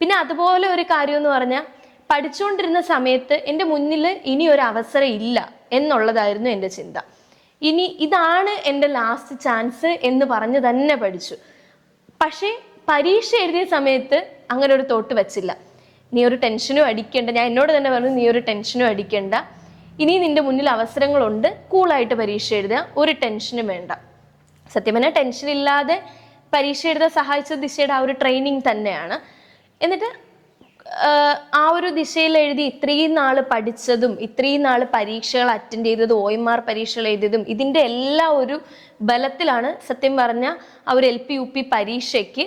പിന്നെ അതുപോലെ ഒരു കാര്യം എന്ന് പറഞ്ഞാൽ പഠിച്ചുകൊണ്ടിരുന്ന സമയത്ത് എന്റെ മുന്നിൽ ഇനി ഒരു അവസരം ഇല്ല എന്നുള്ളതായിരുന്നു എന്റെ ചിന്ത. ഇനി ഇതാണ് എന്റെ ലാസ്റ്റ് ചാൻസ് എന്ന് പറഞ്ഞ് തന്നെ പഠിച്ചു. പക്ഷേ പരീക്ഷ എഴുതിയ സമയത്ത് അങ്ങനെ ഒരു തോട്ട് വച്ചില്ല. നീ ഒരു ടെൻഷനും അടിക്കേണ്ട. ഞാൻ എന്നോട് തന്നെ പറഞ്ഞു നീ ഒരു ടെൻഷനും അടിക്കേണ്ട. ഇനി നിന്റെ മുന്നിൽ അവസരങ്ങളുണ്ട്. കൂളായിട്ട് പരീക്ഷ എഴുതുക. ഒരു ടെൻഷനും വേണ്ട. സത്യം പറഞ്ഞാൽ ടെൻഷൻ ഇല്ലാതെ പരീക്ഷ എഴുതാൻ സഹായിച്ച ദിശയുടെ ആ ഒരു ട്രെയിനിങ് തന്നെയാണ്. എന്നിട്ട് ആ ഒരു ദിശയിൽ എഴുതി ഇത്രയും നാൾ പഠിച്ചതും ഇത്രയും നാൾ പരീക്ഷകൾ അറ്റൻഡ് ചെയ്തതും ഒ എം ആർ പരീക്ഷകൾ എഴുതിയതും ഇതിന്റെ എല്ലാ ഒരു ബലത്തിലാണ് സത്യം പറഞ്ഞ ആ ഒരു എൽ പി യു പി പരീക്ഷയ്ക്ക്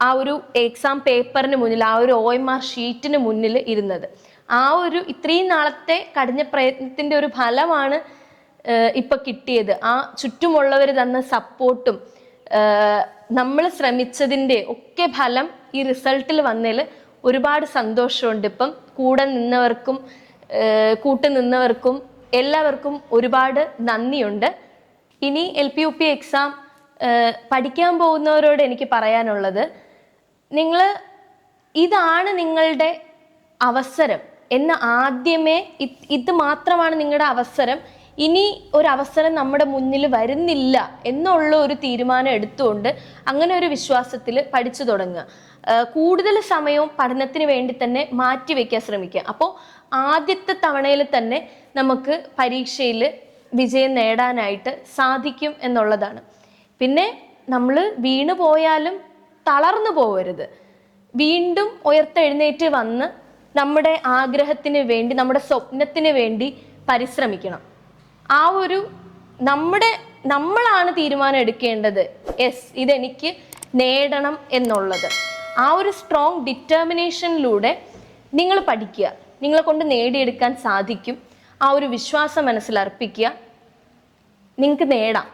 ആ ഒരു എക്സാം പേപ്പറിന് മുന്നിൽ ആ ഒരു ഒ എം ആർ ഷീറ്റിന് മുന്നിൽ ഇരുന്നത്. ആ ഒരു ഇത്രയും നാളത്തെ കഠിന പ്രയത്നത്തിന്റെ ഒരു ഫലമാണ് ഇപ്പം കിട്ടിയത്. ആ ചുറ്റുമുള്ളവർ തന്ന സപ്പോർട്ടും നമ്മൾ ശ്രമിച്ചതിന്റെ ഒക്കെ ഫലം ഈ റിസൾട്ടിൽ വന്നതിൽ ഒരുപാട് സന്തോഷമുണ്ട്. ഇപ്പം കൂടെ നിന്നവർക്കും കൂട്ടു നിന്നവർക്കും എല്ലാവർക്കും ഒരുപാട് നന്ദിയുണ്ട്. ഇനി L P U P exam പഠിക്കാൻ പോകുന്നവരോട് എനിക്ക് പറയാനുള്ളത് നിങ്ങൾ ഇതാണ് നിങ്ങളുടെ അവസരം എന്ന് ആദ്യമേ ഇത് മാത്രമാണ് നിങ്ങളുടെ അവസരം ഇനി ഒരവസരം നമ്മുടെ മുന്നിൽ വരുന്നില്ല എന്നുള്ള ഒരു തീരുമാനം എടുത്തുകൊണ്ട് അങ്ങനെ ഒരു വിശ്വാസത്തിൽ പഠിച്ചു തുടങ്ങുക. കൂടുതൽ സമയവും പഠനത്തിന് വേണ്ടി തന്നെ മാറ്റി വയ്ക്കാൻ ശ്രമിക്കുക. അപ്പോൾ ആദ്യത്തെ തവണയിൽ തന്നെ നമുക്ക് പരീക്ഷയിൽ വിജയം നേടാനായിട്ട് സാധിക്കും എന്നുള്ളതാണ്. പിന്നെ നമ്മൾ വീണു പോയാലും തളർന്നു പോകരുത് വീണ്ടും ഉയർത്തെഴുന്നേറ്റ് വന്ന് നമ്മുടെ ആഗ്രഹത്തിന് വേണ്ടി നമ്മുടെ സ്വപ്നത്തിന് വേണ്ടി പരിശ്രമിക്കണം. ആ ഒരു നമ്മുടെ നമ്മളാണ് തീരുമാനം എടുക്കേണ്ടത്. യെസ് ഇതെനിക്ക് നേടണം എന്നുള്ളത്. ആ ഒരു സ്ട്രോങ് ഡിറ്റർമിനേഷനിലൂടെ നിങ്ങൾ പഠിക്കുക. നിങ്ങളെ കൊണ്ട് നേടിയെടുക്കാൻ സാധിക്കും. ആ ഒരു വിശ്വാസം മനസ്സിലർപ്പിക്കുക നിങ്ങൾക്ക് നേടാം.